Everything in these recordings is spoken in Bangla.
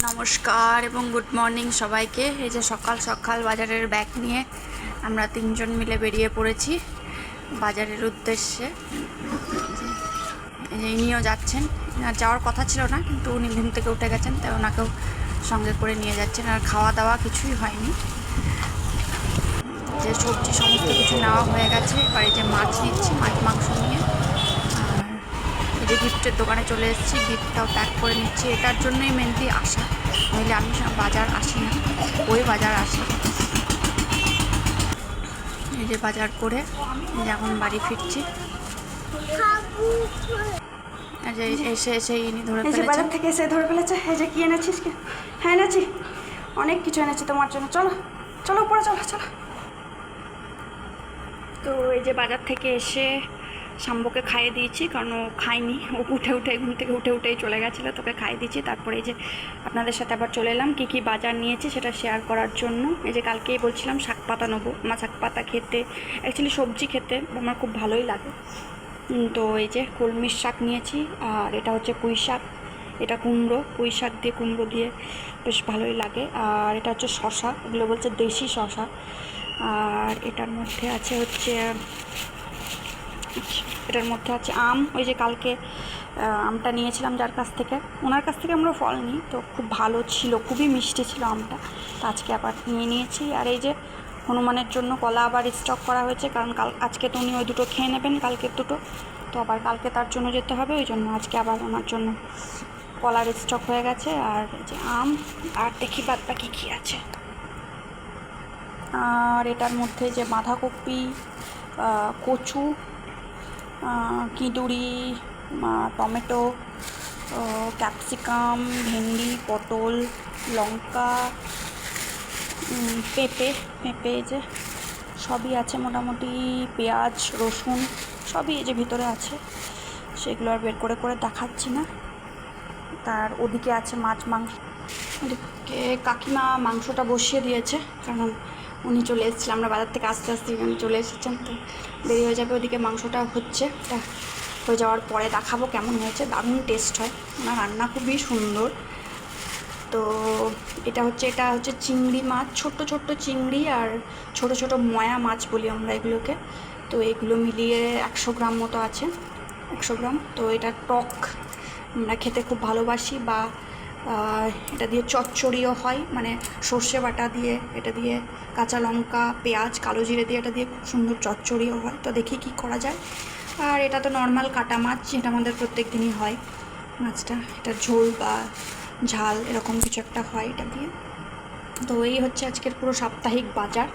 নমস্কার এবং গুড মর্নিং সবাইকে। এই যে সকাল সকাল বাজারের ব্যাগ নিয়ে আমরা তিনজন মিলে বেরিয়ে পড়েছি বাজারের উদ্দেশ্যে। ইনিও যাচ্ছেন। যাওয়ার কথা ছিল না, কিন্তু উনি ঘুম থেকে উঠে গেছেন, তাই ওনাকেও সঙ্গে করে নিয়ে যাচ্ছেন। আর খাওয়া দাওয়া কিছুই হয়নি। যে সবজি সমস্ত কিছু নেওয়া হয়ে গেছে, এবার এই যে মাছ নিচ্ছি, মাছ, মাংস নিয়ে। যে গিফটের দোকানে চলে এসেছি। গিফটটাও প্যাক করে নিচ্ছি। এটার জন্যই মেনলি আসা। নইলে আমি বাজার আসি না। ওই বাজার আসি। এই যে বাজার করে এখন বাড়ি ফিরছি। এসে এসে ইনি ধরে বাজার থেকে এসে ধরে ফেলেছে। এই যে কি এনেছিস কি? হ্যাঁ এনেছি। অনেক কিছু এনেছি তোমার জন্য। চলো চলো উপরে চলো চলো। তো এই যে বাজার থেকে এসে শাম্বকে খাইয়ে দিয়েছি, কারণ ও খায়নি। ও উঠে উঠে ঘুম থেকে উঠে উঠেই চলে গেছিল, তোকে খাইয়ে দিয়েছি। তারপরে এই যে আপনাদের সাথে আবার চলে এলাম, কী কী বাজার নিয়েছি সেটা শেয়ার করার জন্য। এই যে কালকেই বলছিলাম, শাক পাতা নেব। আমার শাক পাতা খেতে অ্যাকচুয়ালি সবজি খেতে আমার খুব ভালোই লাগে। তো এই যে কলমির শাক নিয়েছি, আর এটা হচ্ছে পুঁই শাক। এটা কুমড়ো, পুঁই শাক দিয়ে কুমড়ো দিয়ে বেশ ভালোই লাগে। আর এটা হচ্ছে শশা এগুলো বলছে দেশি শশা আর এটার মধ্যে আছে হচ্ছে এটার মধ্যে আছে আম, ওই যে কালকে আমটা নিয়েছিলাম যার কাছ থেকে। ওনার কাছ থেকে আমরা ফল নিই, তো খুব ভালো ছিল, খুবই মিষ্টি ছিল আমটা। তো আজকে আবার নিয়ে নিয়েছি। আর এই যে হনুমানের জন্য কলা আবার স্টক করা হয়েছে, কারণ কাল, আজকে তো উনি ওই দুটো খেয়ে নেবেন, কালকের দুটো। তো আবার কালকে তার জন্য যেতে হবে, ওই জন্য আজকে আবার ওনার জন্য কলার স্টক হয়ে গেছে। আর যে আম, আর দেখি বাদ বাকি কী আছে। আর এটার মধ্যে যে বাঁধাকপি কচু কিঁদুরি টমেটো ক্যাপসিকাম, ভেন্ডি, পটল, লঙ্কা পেঁপে পেঁপে যে সবই আছে মোটামুটি, পেঁয়াজ, রসুন, সবই এই যে ভিতরে আছে। সেগুলো আর বের করে করে দেখাচ্ছি না। তার ওদিকে আছে মাছ, মাংস। ওদিকে কাকিমা মাংসটা বসিয়ে দিয়েছে, কারণ উনি চলে এসেছিলেন আমরা বাজার থেকে আস্তে আস্তে উনি চলে এসেছেন, তো দেরি হয়ে যাবে, ওদিকে মাংসটা হচ্ছে হয়ে যাওয়ার পরে দেখাবো কেমন হয়েছে, দারুণ টেস্ট হয়, ওনার রান্না খুবই সুন্দর, তো এটা হচ্ছে এটা হচ্ছে চিংড়ি মাছ, ছোট্ট ছোট্ট চিংড়ি আর ছোট ছোট ময়া মাছ বলি আমরা এগুলোকে, তো এগুলো মিলিয়ে একশো গ্রাম মতো আছে, একশো গ্রাম, তো এটা টক, আমরা খেতে খুব ভালোবাসি বা এটা দিয়ে চচ্চড়িও হয় মানে সর্ষে বাটা দিয়ে, এটা দিয়ে কাঁচা লঙ্কা, পেঁয়াজ, কালো জিরে দিয়ে এটা দিয়ে খুব সুন্দর চচ্চড়িও হয়। তো দেখি কি করা যায়। আর এটা তো নর্মাল কাটা মাছ, যেটা আমাদের প্রত্যেক দিনই হয়। মাছটা, এটা ঝোল বা ঝাল এরকম কিছু একটা হয় এটা দিয়ে। তো এই হচ্ছে আজকের পুরো সাপ্তাহিক বাজার।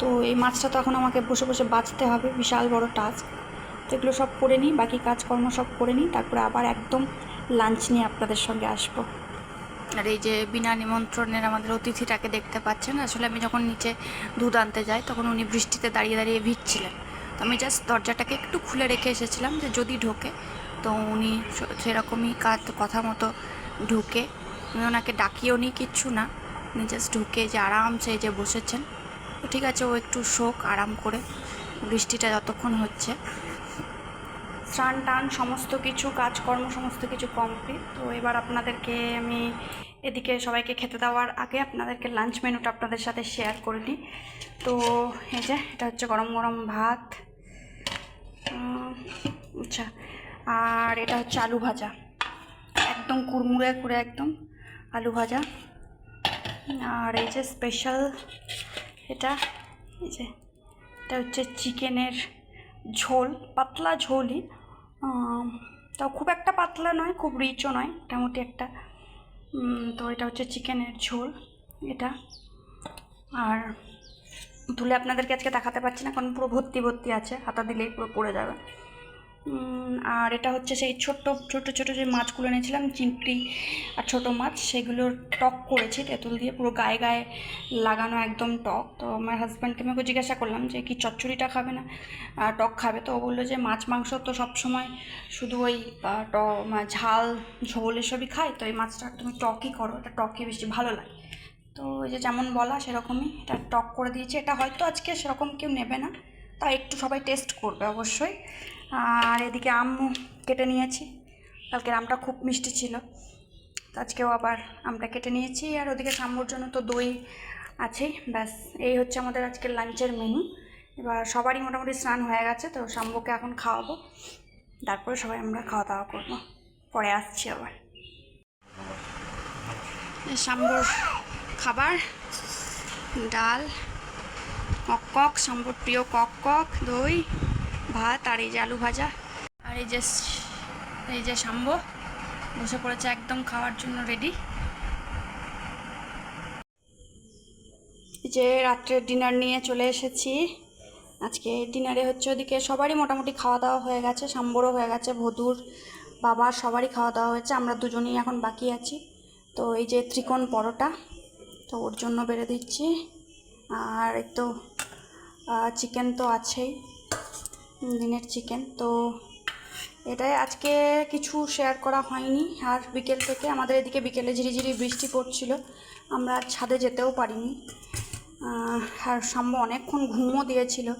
তো এই মাছটা তো এখন আমাকে বসে বসে বাঁচতে হবে, বিশাল বড় টাস্ক তো এগুলো সব করে নিই, বাকি কাজকর্ম সব করে নিই, তারপরে আবার একদম লাঞ্চ নিয়ে আপনাদের সঙ্গে আসব। আর এই যে বিনা নিমন্ত্রণের আমাদের অতিথিটাকে দেখতে পাচ্ছেন, আসলে আমি যখন নিচে দুধ আনতে যাই, তখন উনি বৃষ্টিতে দাঁড়িয়ে দাঁড়িয়ে ভিজছিলেন। তো আমি জাস্ট দরজাটাকে একটু খুলে রেখে এসেছিলাম যে যদি ঢোকে, তো উনি সেরকমই কাজ কথা মতো ঢুকে। আমি ওনাকে ডাকিও নি কিচ্ছু না, উনি জাস্ট ঢুকে যে আরামসে যে বসেছেন। তো ঠিক আছে, ও একটু শোক, আরাম করে বৃষ্টিটা যতক্ষণ হচ্ছে। স্নান টান, সমস্ত কিছু, কাজকর্ম, সমস্ত কিছু কমপ্লিট তো এবার আপনাদেরকে আমি এদিকে সবাইকে খেতে দেওয়ার আগে আপনাদেরকে লাঞ্চ মেনুটা আপনাদের সাথে শেয়ার করে নিই। তো এই যে, এটা হচ্ছে গরম গরম ভাত। আচ্ছা আর এটা হচ্ছে আলু ভাজা। একদম কুড়মুড়ে করে একদম আলু ভাজা। আর এই যে স্পেশাল এটা, এই যে, এটা হচ্ছে চিকেনের ঝোল, পাতলা ঝোলই। তাও খুব একটা পাতলা নয়, খুব রিচও নয়, মোটামুটি একটা। তো এটা হচ্ছে চিকেনের ঝোল, এটা। আর তুলে আপনাদেরকে আজকে দেখাতে পারছি না, কারণ পুরো ভর্তি ভর্তি আছে, হাতা দিলেই পুরো পড়ে যাবে। আর এটা হচ্ছে সেই ছোট্ট ছোট ছোট যে মাছগুলো এনেছিলাম, চিংড়ি আর ছোট মাছ, সেগুলোর টক করেছি, তেঁতুল দিয়ে পুরো গায়ে গায়ে লাগানো একদম টক। তো আমার হাজব্যান্ডকে আমি জিজ্ঞাসা করলাম যে, কি চচ্চড়িটা খাবে না? টক খাবে। তো ও বলল যে, মাছ, মাংস তো সবসময় শুধু ওই ঝাল, ঝোল এসবই খায়, তো এই মাছটা তুমি টকই করো, এটা টকই বেশি ভালো লাগে। তো ওই যে যেমন বলা সেরকমই এটা টক করে দিয়েছি। এটা হয়তো আজকে সেরকম কেউ নেবে না, তা একটু সবাই টেস্ট করবে অবশ্যই। আর এদিকে আম কেটে নিয়েছি। কালকের আমটা খুব মিষ্টি ছিল। তো আজকেও আবার আমরা কেটে নিয়েছি। আর ওদিকে সাম্বর জন্য তো দই আছেই। ব্যাস, এই হচ্ছে আমাদের আজকের লাঞ্চের মেনু এবার সবারই মোটামুটি স্নান হয়ে গেছে, তো শাম্বুকে এখন খাওয়াবো। তারপরে সবাই আমরা খাওয়া দাওয়া করব। পরে আসছি আবার। শাম্বর খাবার, ডাল, কক কক শাম্বর প্রিয় কক কক, দই। ভাত আর এই যে আলু ভাজা আর এই যে এই যে শাম্ব বসে পড়েছে একদম খাওয়ার জন্য রেডি যে রাত্রের ডিনার নিয়ে চলে এসেছি। আজকে ডিনারে হচ্ছে ওদিকে সবারই মোটামুটি খাওয়া দাওয়া হয়ে গেছে, সাম্বরও হয়ে গেছে ভদুর বাবার সবারই খাওয়া দাওয়া হয়েছে, আমরা দুজনেই এখন বাকি আছি। তো এই যে ত্রিকোণ পরোটা, তো ওর জন্য বেড়ে দিচ্ছি। আর তো চিকেন তো আছেই। দিনের চিকেন। তো এটাই আজকে কিছু শেয়ার করা হয়নি। আর বিকেল থেকে আমাদের এদিকে বিকেলে ঝিরিঝিরি বৃষ্টি পড়ছিল। আমরা ছাদে যেতেও পারিনি। আর সাম্য অনেকক্ষণ ঘুমও দিয়েছিল।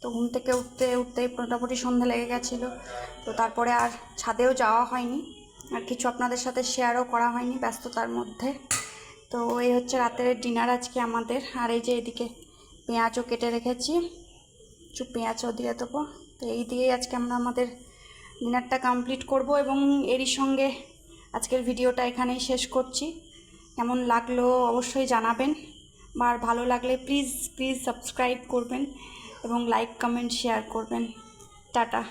তো ঘুম থেকে উঠতে, উঠতেই মোটামুটি সন্ধে লেগে গেছিল। তো তারপরে আর ছাদেও যাওয়া হয়নি। আর কিছু আপনাদের সাথে শেয়ারও করা হয়নি ব্যস্ততার মধ্যে। তো এই হচ্ছে রাতের ডিনার আজকে আমাদের। আর এই যে এদিকে পেঁয়াজও কেটে রেখেছি। একটু পেঁয়াজও দিয়ে দেবো। তো এই দিয়েই আজকে আমরা আমাদের ডিনারটা কমপ্লিট করব এবং এরই সঙ্গে আজকের ভিডিওটা এখানেই শেষ করছি। কেমন লাগল অবশ্যই জানাবেন আর ভালো লাগলে প্লিজ প্লিজ সাবস্ক্রাইব করবেন এবং লাইক কমেন্ট শেয়ার করবেন। টাটা।